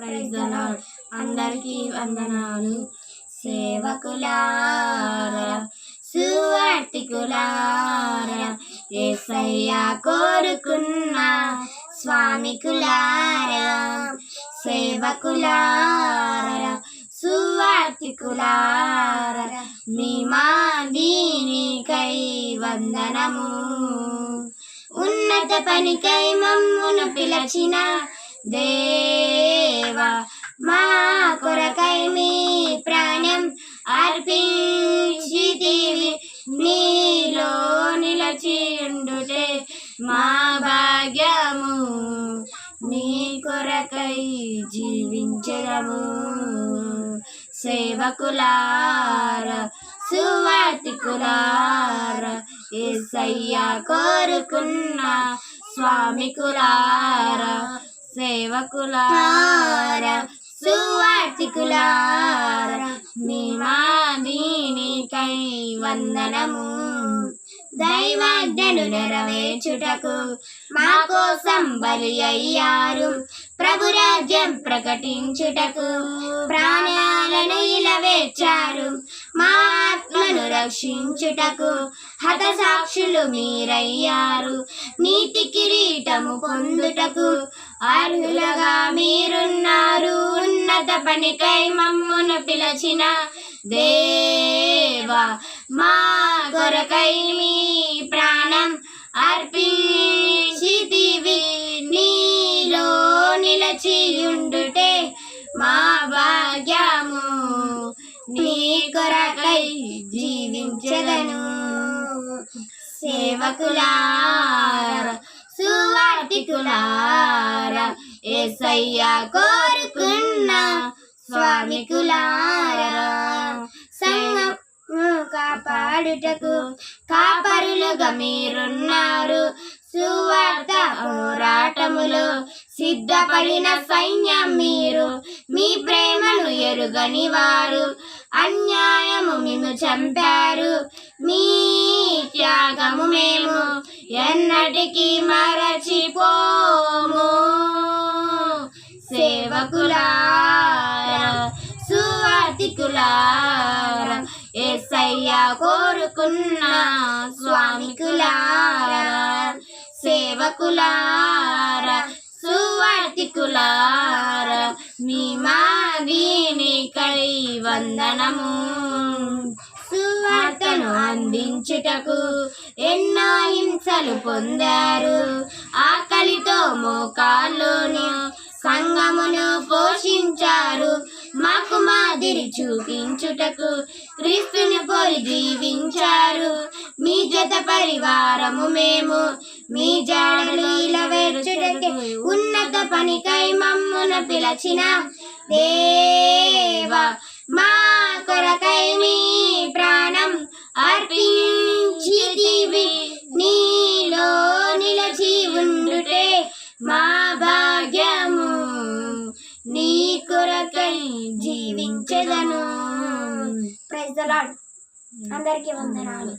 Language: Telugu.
ప్రైజ్ అందరికీ వందనాలు. సేవకులారా సువర్తికులారా ఏసయ్యా కోరుకున్న స్వామికులారా సేవకులారా సువార్తికులారా మీ మా దీనికై వందనము. ఉన్నత పనికై మమ్మును పిలచిన దేవా మా కొరకై మీ ప్రాణం అర్పించితివి నీలో నిలచిండుటే మా భాగ్యము నీ కొరకై జీవించడము సేవకులార సువార్తికులార ఏసయ్య కోరుకున్న స్వామికులారా సేవకులారా సువార్తికులారా మీ మాదీనికై వందనము. దైవాజ్ఞను నెరవేర్చుటకు మా కోసం బలి అయ్యారు. ప్రభురాజ్యం ప్రకటించుటకు ప్రాణాలను ఇలవేర్చారు. మా ఆత్మను రక్షించుటకు హత సాక్షులు మీరయ్యారు. నీతి కిరీటము పొందుటకు అర్హులుగా మీరున్నారు. ఉన్నత పనికై మమ్మును పిలచిన దేవా మా కొరకై మీ ప్రాణం అర్పించితివి. నీలో నిలచి ఉండుటే మా భాగ్యము నీ కొరకై జీవించదను. సేవకులారా సువార్తికులారా ఏసయ్యా కోరుకున్న స్వామికులారా సంఘం కాపాడుటకు కాపరులుగా మీరున్నారు. సువార్త పోరాటములు సిద్ధపడిన సైన్యం మీరు మీ ప్రేమను ఎరుగని వారు. అన్యాయము మేము చంపారు మీ త్యాగము మేము ఎన్నటికీ మరచిపోము. సేవకులారా సువార్తికులారా ఏసయ్య కోరుకున్న స్వామికులారా సేవకులారా సువార్తికులారా మీ మాదీనికై వందనము. సువార్తను అందించుటకు ఎన్నో హింసలు పొందారు. ఆకలితో పోషించారు మాకు మాదిరి చూపించుటకు క్రీస్తుని పోలి జీవించారు. మీ జత పరివారము మేము. మీ జాడలీల వేర్చుటకే ఉన్నత పనికై మమ్మున పిలచిన దేవా జీవించదను ప్రైజ్ అందరికీ వందనాలు.